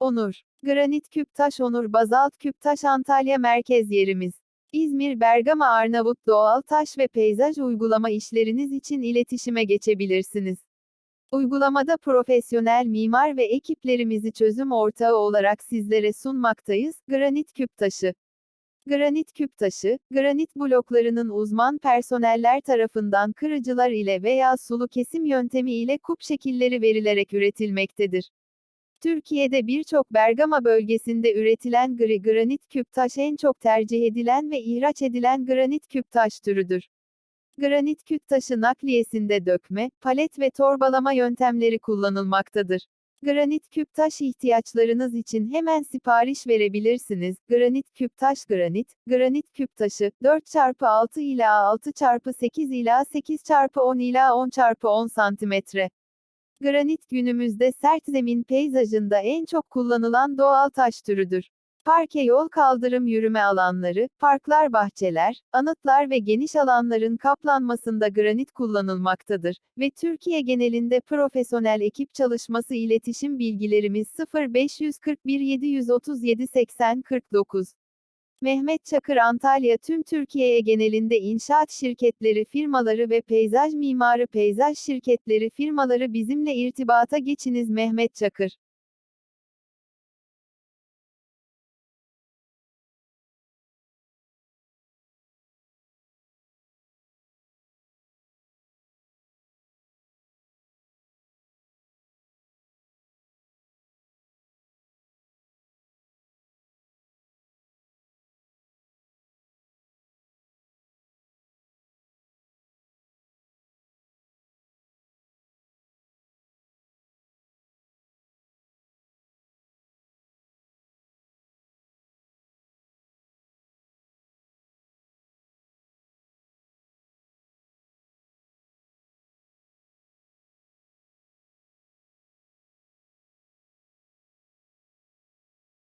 Onur. Granit Küptaş Onur Bazalt Küptaş Antalya merkez yerimiz. İzmir Bergama Arnavut doğal taş ve peyzaj uygulama işleriniz için iletişime geçebilirsiniz. Uygulamada profesyonel mimar ve ekiplerimizi çözüm ortağı olarak sizlere sunmaktayız. Granit küp taşı. Granit küp taşı, granit bloklarının uzman personeller tarafından kırıcılar ile veya sulu kesim yöntemi ile kup şekilleri verilerek üretilmektedir. Türkiye'de birçok Bergama bölgesinde üretilen gri granit küp taş en çok tercih edilen ve ihraç edilen granit küp taş türüdür. Granit küp taşı nakliyesinde dökme, palet ve torbalama yöntemleri kullanılmaktadır. Granit küp taş ihtiyaçlarınız için hemen sipariş verebilirsiniz. Granit küp taş granit, granit küp taşı 4x6 ila 6x8 ila 8x10 ila 10x10 cm. Granit günümüzde sert zemin peyzajında en çok kullanılan doğal taş türüdür. Parke yol kaldırım yürüme alanları, parklar bahçeler, anıtlar ve geniş alanların kaplanmasında granit kullanılmaktadır ve Türkiye genelinde profesyonel ekip çalışması iletişim bilgilerimiz 0541 737 80 49. Mehmet Çakır Antalya tüm Türkiye'ye genelinde inşaat şirketleri firmaları ve peyzaj mimarı peyzaj şirketleri firmaları bizimle irtibata geçiniz Mehmet Çakır.